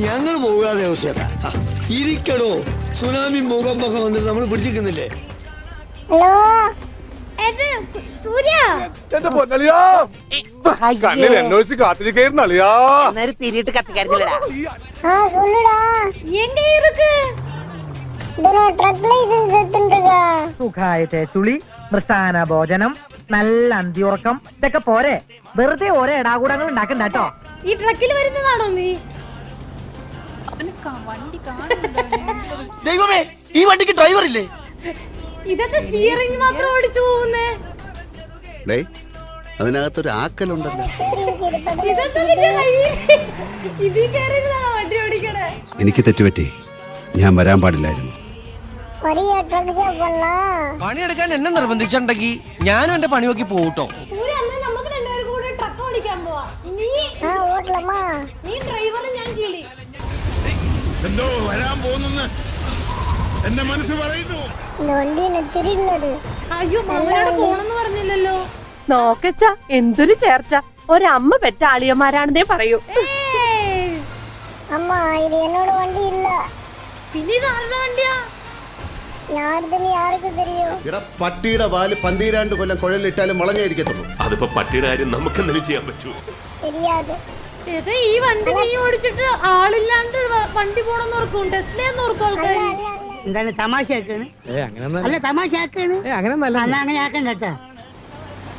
ഞങ്ങൾ പോകാതെ ആവശ്യമല്ല ഇരിക്കടോ. സുനാമി ഭൂകമ്പൊക്കെ വന്നിട്ട് നമ്മൾ പിടിച്ചിരിക്കുന്നില്ലേ? ചുളി പ്രസ്ഥാന ഭോജനം. നല്ല അന്തിയുറക്കം. ഇതൊക്കെ പോരെ. വെറുതെ ഓരോ ഇടാകൂടങ്ങൾ ഉണ്ടാക്കണ്ടോ ഈ ട്രക്കിൽ വരുന്നതാണോ നീ? ദൈവമേ ഈ വണ്ടിക്ക് ഡ്രൈവർ ഇല്ലേ? ഇതൊക്കെ സ്റ്റിയറിംഗ് മാത്രം ഓടിച്ചു പോകുന്നേ. അതിനകത്തൊരു ആക്കലുണ്ടല്ലോ. എനിക്ക് തെറ്റുപറ്റി. ഞാൻ വരാൻ പാടില്ലായിരുന്നു. പണിയെടുക്കാൻ എന്നെ നിർബന്ധിച്ചിട്ടുണ്ടെങ്കിൽ ഞാനും എന്റെ പണി നോക്കി പോകട്ടോ നീ ഡ്രൈവറും എന്തോ വരാൻ പോകുന്നെന്ന് എന്റെ മനസ്സ് പറയുന്നു. അയ്യോ മൗനോട് പോണെന്ന് പറഞ്ഞില്ലല്ലോ. നോക്കച്ച എന്തൊരു ചേർച്ച. ഒരമ്മ പെറ്റ ആളിയന്മാരാണെന്നേ പറയൂ. അമ്മ ഇത് എന്നോട് വണ്ടിയില്ല. പിന്നെ ഇത് ആരുടെ വണ്ടിയാ? പട്ടിയുടെ വാൽ പന്തിരാണ്ട് കൊല്ലം കുഴലിട്ടാലും മുളഞ്ഞേ ഇരിക്കത്തുള്ളൂ അതിപ്പോ പട്ടിയുടെ കാര്യം നമുക്ക് എന്തെങ്കിലും ചെയ്യാൻ പറ്റൂ ഈ വണ്ടി നീ ഓടിച്ചിട്ട് ആളില്ലാണ്ട് വണ്ടി പോണെന്ന് ഓർക്കും. ടെസ്റ്റിലേന്ന് ഓർക്കും എന്താണ് തമാശയാക്കാണ്? അല്ല തമാശയാക്കാണ്. അല്ല അങ്ങനെ ആക്കാൻ കേട്ടാ.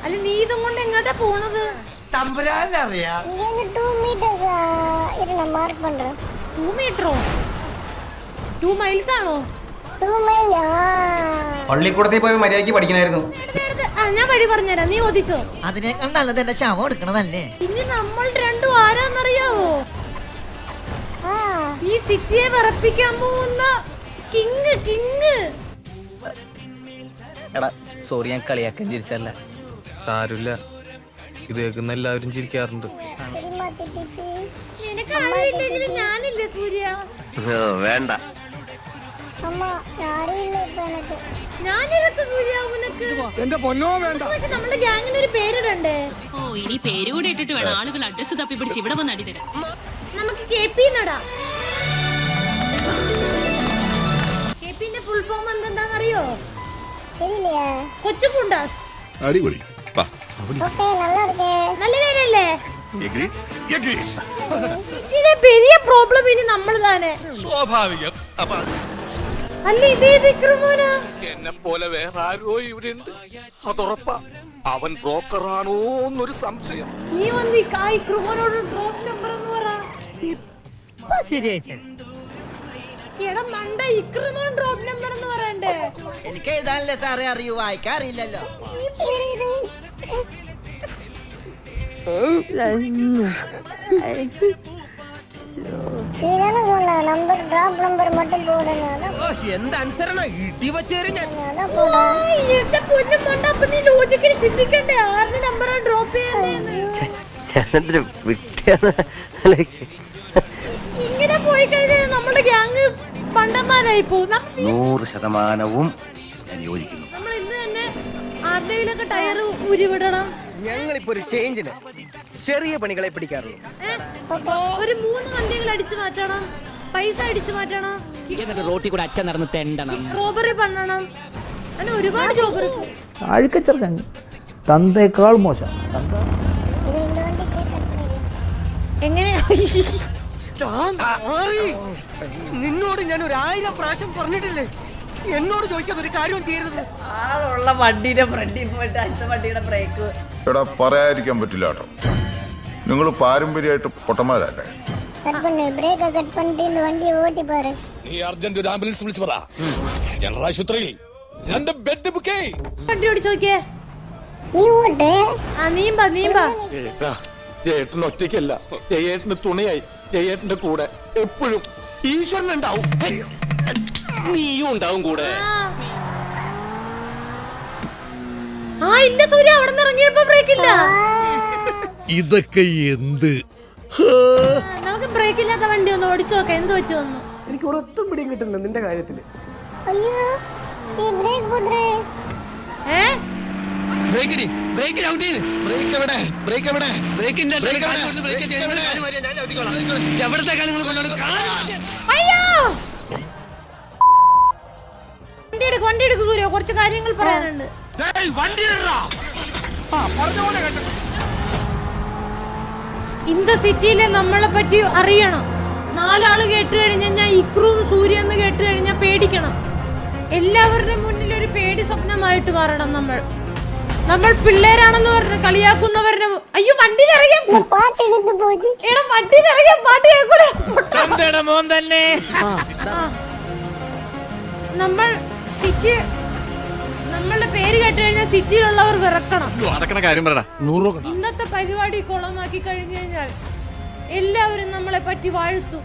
അല്ല നീ ഇതും കൊണ്ട് എങ്ങോട്ടാ പോണത് മീറ്ററോ മൈൽസ് ആണോ? പള്ളിക്കൂടത്തിൽ പോയി മര്യാദയ്ക്ക് പഠിക്കണായിരുന്നു. ഞാൻ വഴി പറഞ്ഞുതരാം. നീ ഓദിച്ചോ അതിനേക്കാൾ നല്ലത് എന്റെ ചാവ എടുക്കണതല്ലേ? ഇനി നമ്മൾ അറിയാവോ? ഈ സിറ്റിയെ വറപ്പിക്കാൻ പോകുന്ന കിങ് കിങ്. എടാ സോറി ഞാൻ കളിയാക്കാൻ ചിരിച്ചല്ല സാരില്ല ഇത് കേൾക്കുന്ന എല്ലാവരും ചിരിക്കാറുണ്ട്. ഞാനില്ലേ സൂര്യ? വേണ്ട. അമ്മ ആരും ഇല്ല ഇപ്പൊ എനിക്ക് ഇട്ടിട്ട് വേണം ആളുകൾ അഡ്രസ് തപ്പി ഇവിടെ വന്ന് അടി തരാം നമുക്ക് കെ പി നടാ ഫുൾ ഫോം എന്തെന്താന്ന് അറിയോ കൊച്ചു അടിപൊളി. നല്ല പേരല്ലേ? പ്രോബ്ലം ഇനി നമ്മൾ തന്നെ. സ്വാഭാവികം. അല്ല ഇതേ വിക്രമോനാ എന്നെ പോലെ വേറെ ആരോ ഇവിടെ ഉണ്ട് അതുറപ്പാ അവൻ ബ്രോക്കറാണോ എന്നൊരു സംശയം നീ വന്ന് ഈ കായ് ക്രിമോനോട് ഡ്രോപ്പ് നമ്പർ എന്ന് പറ ശരിയായിട്ട് എടാ മണ്ട ഇക്രിമോൻ ഡ്രോപ്പ് നമ്പർ എന്ന് പറയണ്ടേ എനിക്ക് എഴുതാനല്ലേ സാറേ അറിയൂ വായിക്കാൻ അറിയില്ലല്ലോ நீ தானே சொன்ன நம்பர் டிராப் நம்பர் மட்டும் போடணும் அதான் എന്ത് അനുസരണ ഇടി വച്ചേരും ഞാൻ அதான் போடா ആയ്, എന്റെ പൊന്നും മണ്ട അപ്പൊ നീ ലോജിക്കലി ചിന്തിക്കണ്ടേ ആരുടെ നമ്പറാ ഡ്രോപ്പ് ചെയ്യണ്ടേന്ന് ഇങ്ങനെ പോയി കഴിഞ്ഞാൽ നമ്മുടെ ഗ്യാങ് പണ്ടന്മാരായി പോകും നമ്മ- നൂറ് ശതമാനവും ഞാൻ യോജിക്കുന്നു നമ്മൾ ഇന്ന് തന്നെ ആരുടെയിലൊക്കെ ടയർ ഉരുവിടണം ഞങ്ങളിപ്പോ ഒരു ചേഞ്ചിന് ചെറിയ പണികളെ പിടിക്കാറുള്ളൂ. ഒരു മൂന്ന് വണ്ടികൾ പൈസ എന്നിട്ട് അച്ഛൻ നടന്ന് ഒരുപാട് ജോബറി തന്തേക്കാൾ മോശം. എങ്ങനെ? നിന്നോട് ഞാൻ ഒരു ആയിരം പ്രാവശ്യം പറഞ്ഞിട്ടില്ലേ? എന്നോട് ചോദിക്കാത്ത ഒരു കാര്യവും ചെയ്യരുത്. ആളുള്ള വണ്ടിന്റെ ഫ്രണ്ടിൽ പോയിട്ട് അടുത്ത വണ്ടിയുടെ ബ്രേക്ക് എടാ പറയാതിരിക്കാൻ പറ്റില്ല കേട്ടോ. നിങ്ങൾ പാരമ്പര്യമായിട്ട് പൊട്ടന്മാരല്ലേ கட் பண்ணு பிரேக்கை கட் பண்ணிட்டு இந்த வண்டியை ஓட்டி பாரு നീ അർജന്റ് ഒരു ആംബുലൻസ് വിളിച്ചു പറ ജനറൽ ആശുപത്രിയിൽ രണ്ട് ബെഡ് ബുക്കേ വണ്ടി ഓടിച്ചു നോക്കിയേ நீ ஓட்டு ആ നീമ്പാ നീമ്പാ ജയേട്ടൻ ഒറ്റയ്ക്കല്ല ജയേട്ടന് തുണയായി ജയേട്ടന്റെ കൂടെ എപ്പോഴും ഈശ്വരൻ ഉണ്ടാവും നീയും ഉണ്ടാവും കൂടെ ആ. ആ ഇല്ല സൂര്യ അവിടെ നിന്ന് ഇറങ്ങിയപ്പോ ബ്രേക്ക് ഇല്ല ഇതൊക്കെ എന്ത്? നമുക്ക് ബ്രേക്ക് ഇല്ലാത്ത വണ്ടി ഒന്ന് ഓടിച്ചു നോക്കാം. എന്ത് പറ്റുമെന്ന് എനിക്ക് ഒരൊത്തും പിടിയും കിട്ടുന്നില്ല നിന്റെ കാര്യത്തിൽ. ബ്രേക്ക് എവിടെ? ബ്രേക്ക് എവിടെ? ബ്രേക്കിന്റെ വണ്ടി എടുക്ക് വണ്ടി എടുക്ക് സൂര്യ കുറച്ച് കാര്യങ്ങൾ പറയാനുണ്ട്. വണ്ടി കേട്ടോ ഇന്ത സിറ്റിയിലെ നമ്മളെ പറ്റി അറിയണം നാലാൾ കേട്ട് കഴിഞ്ഞാൽ ഞാൻ ഇക്രും സൂര്യ എന്ന് കേട്ട് കഴിഞ്ഞാൽ പേടിക്കണം എല്ലാവരുടെ മുന്നിൽ ഒരു പേടി സ്വപ്നമായിട്ട് മാറണം നമ്മൾ നമ്മൾ പിള്ളേരാണെന്ന് പറഞ്ഞ് കളിയാക്കുന്നവരുടെ അയ്യോ വണ്ടി എടാ വണ്ടി ഇറങ്ങിയാ പാട്ട് കേൾക്കൂല മോൻ തന്നെ നമ്മൾ സിറ്റി നമ്മളുടെ പേര് കേട്ട് കഴിഞ്ഞാൽ സിറ്റിയിലുള്ളവർ വിറക്കണം. നടക്കണ കാര്യം പറടാ നൂറ് രൂപ ഇന്നത്തെ പരിപാടി കൊളമാക്കി കഴിഞ്ഞു കഴിഞ്ഞാൽ എല്ലാവരും നമ്മളെ പറ്റി വാഴ്ത്തും.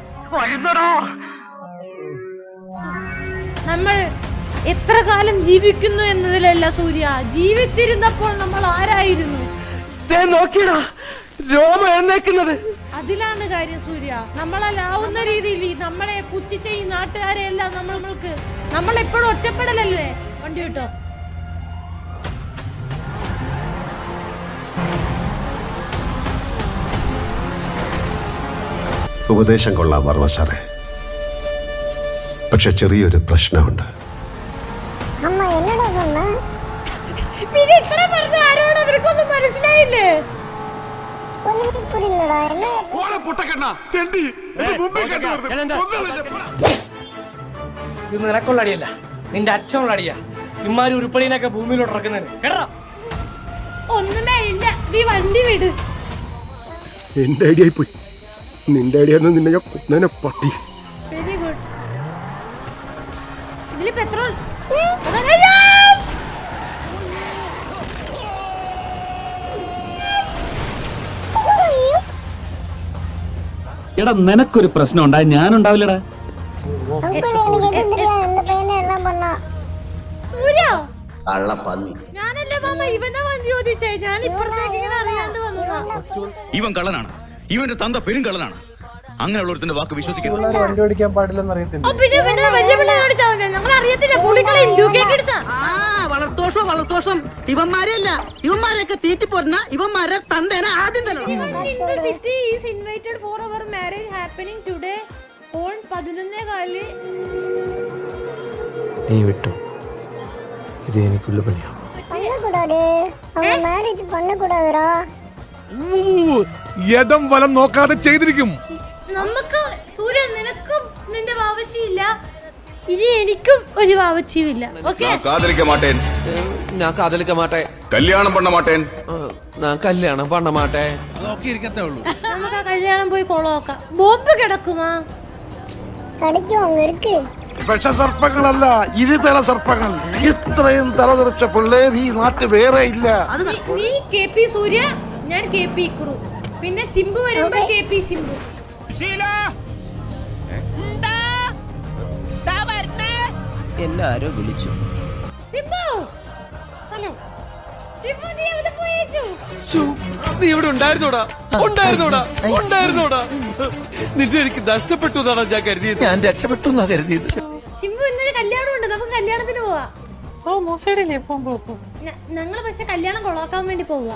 നമ്മൾ എത്ര കാലം ജീവിക്കുന്നു എന്നതിലല്ല സൂര്യ. ജീവിച്ചിരുന്നപ്പോൾ നമ്മൾ ആരായിരുന്നു? അതിലാണ് കാര്യം സൂര്യ. നമ്മളല്ലാവുന്ന രീതിയിൽ ഈ നമ്മളെ പുച്ഛിച്ച ഈ നാട്ടുകാരെ എല്ലാം നമ്മൾക്ക് നമ്മളെപ്പോഴും ഒറ്റപ്പെടലല്ലേ? വണ്ടി കേട്ടോ ഉപദേശം കൊള്ളാം വർമ്മ സാറേ. പക്ഷെ ചെറിയൊരു പ്രശ്നമുണ്ട്. ഇത് നിനക്കുള്ള അടിയല്ല. നിന്റെ അച്ഛനുള്ള അടിയാ. ഇമാര് ഉരുപ്പടിനൊക്കെ ഭൂമിയിലോട്ട് ഇറക്കുന്നതിന്. കേട്ടോ? ഒന്നുമേ ഇല്ല നീ വണ്ടി വിട്. എന്റെ അടിയായി പോയി നിന്റെ ഐഡിയ നിന്നെ ഞാൻ പട്ടി. വെരി ഗുഡ് പെട്രോൾ എടാ നിനക്കൊരു പ്രശ്നം ഉണ്ടാ ഞാനുണ്ടാവില്ലടാ. മാമ ഇവനെ ഞാൻ ഇവൻ കള്ളനാണ്. ഇവന്റെ തന്ത പെരുങ്കള്ളനാണ് അങ്ങനെയുള്ളൊരുത്തിന്റെ വാക്ക് വിശ്വസിക്കുന്നു വണ്ടി ഓടിക്കാൻ പാടില്ലെന്ന് അറിയത്തില്ല ഓ, പിന്നെ ഇവനെ വലിയ പിള്ളേരോട് ചോദിച്ചേ ഞങ്ങൾ അറിയത്തില്ല പുള്ളിക്കളെ യു കെ കിഡ്സാ വളർത്തോഷം വളർത്തോഷം ഇവന്മാരെയല്ല ഇവന്മാരെയൊക്കെ തീറ്റി പോരുന്ന ഇവന്മാരെ തന്തേനെ ആദ്യം തന്നെ In the city is invited for our marriage happening today on പതിനൊന്നേ കാല് നീ വിട്ടോ ഇത് എനിക്കുള്ള പണിയാ பண்ணக்கூடாது அவங்க மேரேஜ் பண்ணக்கூடாதுடா യഥം വലം നോക്കാതെ ചെയ്തിരിക്കും നമുക്ക് സൂര്യ നിനക്കും നിന്റെ വാവശ്യമില്ല ഇനി എനിക്കും ഒരു വാവശ്യമില്ല ഓക്കെ കാതലിക്ക മാട്ടേൻ ഞാൻ കാതലിക്ക മാട്ടെ കല്യാണം പണ്ണ മാട്ടേൻ ഞാൻ കല്യാണം പണ്ണ മാട്ടെ നമുക്ക് ആ കല്യാണം പോയി കൊളമാക്കാം ബോംബ് കിടക്കുമാ கிடைக்கும் அங்க இருக்கு വിഷസർപ്പങ്ങളല്ല ഇത് തല സർപ്പങ്ങൾ ഇത്രയും തലതെറിച്ച പിള്ളേർ ഈ നാട്ടിൽ വേറെ ഇല്ല നീ- നീ കെ പി സൂര്യ ഞാൻ കെ പി ഇക്രു പിന്നെ ചിമ്പു വരുമ്പോ കെ പി ചിമ്പു. എല്ലാരും വിളിച്ചു. നീ എവിടെ പോയേച്ചു? നീ ഇവിടെ ഉണ്ടായിരുന്നോടാ? ഉണ്ടായിരുന്നോടാ? ഉണ്ടായിരുന്നോടാ? നിന്നെ എനിക്ക് നഷ്ടപ്പെട്ടു എന്നാണ് ഞാൻ കരുതിയത്. ഞാൻ രക്ഷപ്പെട്ടു എന്നാ കരുതിയത്. ചിമ്പു ഇന്നൊരു കല്യാണം ഉണ്ട് നമുക്ക് കല്യാണത്തിന് പോവാ. ഞങ്ങൾ പക്ഷെ കല്യാണം കൊളാക്കാൻ വേണ്ടി പോവുക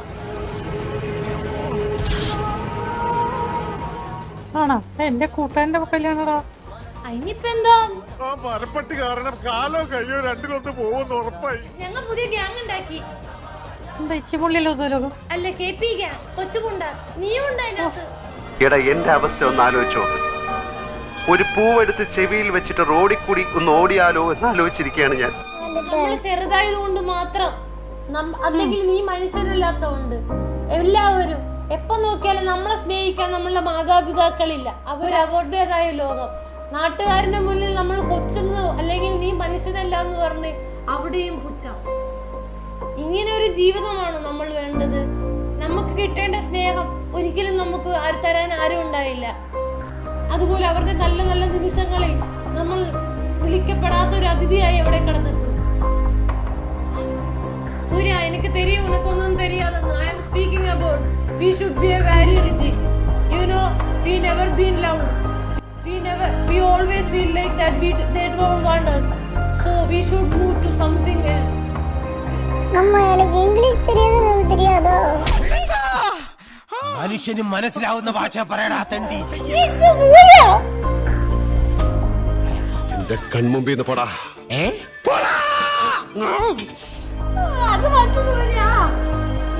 ആണോ? എന്റെ കൂട്ടുകാരന്റെ കല്യാണടാ. അതിനിപ്പോ എന്താ? മരപ്പട്ടി കാരണം കാലോ കഴിയോ രണ്ടിലൊന്ന് പോകുമെന്ന് ഉറപ്പായി. ഞങ്ങൾ പുതിയ ഗ്യാങ് ഉണ്ടാക്കി. എന്താ ഇച്ചിമുള്ളിലോ ദുരകം അല്ല കെ പി ഗ്യാങ് കൊച്ചുകുണ്ടാസ് നീയും ഉണ്ട് അതിനകത്ത്. എടാ എന്റെ അവസ്ഥ ഒന്ന് ആലോചിച്ചോ ഒരു പൂവെടുത്ത് ചെവിയിൽ വെച്ചിട്ട് റോഡിൽ കൂടി ഒന്ന് ഓടിയാലോ എന്ന് ആലോചിച്ചിരിക്കുകയാണ് ഞാൻ. നമ്മൾ ചെറുതായത് കൊണ്ട് മാത്രം. നം- അല്ലെങ്കിൽ നീ മനുഷ്യരല്ലാത്തോണ്ട് എല്ലാവരും എപ്പോ നോക്കിയാലും നമ്മളെ സ്നേഹിക്കാൻ നമ്മളുടെ മാതാപിതാക്കളില്ല. അവർ ലോകം. നാട്ടുകാരന്റെ മുന്നിൽ നമ്മൾ കൊച്ചെന്ന് അല്ലെങ്കിൽ നീ മനുഷ്യനല്ല എന്ന് പറഞ്ഞ് അവിടെയും പുച്ച ഇങ്ങനെ ഒരു ജീവിതമാണ് നമ്മൾ വേണ്ടത്. നമുക്ക് കിട്ടേണ്ട സ്നേഹം ഒരിക്കലും നമുക്ക് ആര് തരാൻ ആരും ഉണ്ടായില്ല. അതുപോലെ അവരുടെ നല്ല നല്ല നിമിഷങ്ങളിൽ നമ്മൾ വിളിക്കപ്പെടാത്ത ഒരു അതിഥിയായി എവിടെ കടന്നെത്തും സൂര്യ എനിക്ക് തെരിയും? ഉനക്കൊന്നും തെരിയാതെന്ന് I'm speaking about We should be a very city. You know, we never been loved. We never, we always feel like that we they don't want us. So we should move to something else. നമ്മ എനിക്ക് English തെരിയാതെ തെരിയാതോ മനുഷ്യന് മനസ്സിലാവുന്ന ഭാഷ പറയടാ തണ്ടി എന്റെ കൺമുമ്പിൽ നിന്ന് പടാ ഏ പടാ അത് പത്ത് സൂര്യ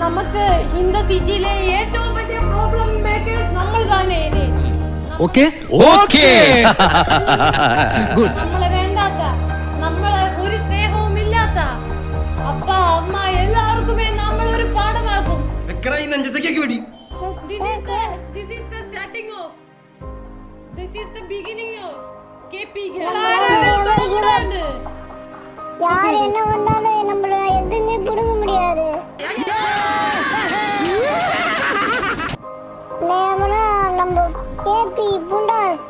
നമുക്ക് ഇന്ന സിറ്റിയിലെ ഏറ്റവും വലിയ പ്രോബ്ലം മേക്കേഴ്സ് നമ്മൾ തന്നെ. ഇനി ഓക്കെ ഓക്കെ ഗുഡ് നമ്മളെ വേണ്ടാത്ത നമ്മളെ ഒരു സ്നേഹവും ഇല്ലാത്ത അപ്പ അമ്മ എല്ലാവർക്കുമേ നമ്മൾ ഒരു പാഠമാക്കും. വെക്കടാ ഈ നെഞ്ചത്തേക്ക് വെടി this is the this is the starting of this is the beginning of KP P ഗലാരനെ തുടങ്ങുന്നുണ്ട് யார் என்ன வந்தாலும் நம்மள எதுவுமே புடுங்க முடியாது. நம்ம KP புண்டாஸ்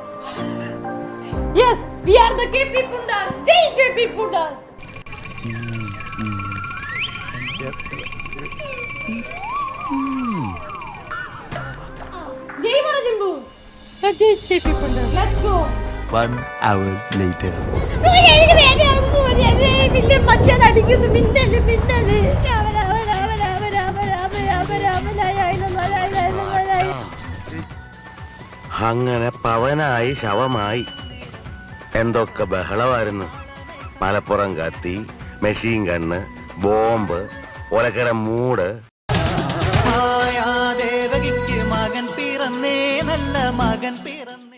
yes we are the KP புண்டாஸ் Jai KP புண்டாஸ் ஜெய் வரஜம்பு Jai KP புண்டாஸ் let's go One hour later. അങ്ങനെ പവനായി ശവമായി. എന്തൊക്കെ ബഹളമായിരുന്നു. മലപ്പുറം കത്തി മെഷീൻ കണ്ണ് ബോംബ് ഒലക്കര മൂട്. മകൻ പിറന്നേ നല്ല മകൻ പിറന്നേ.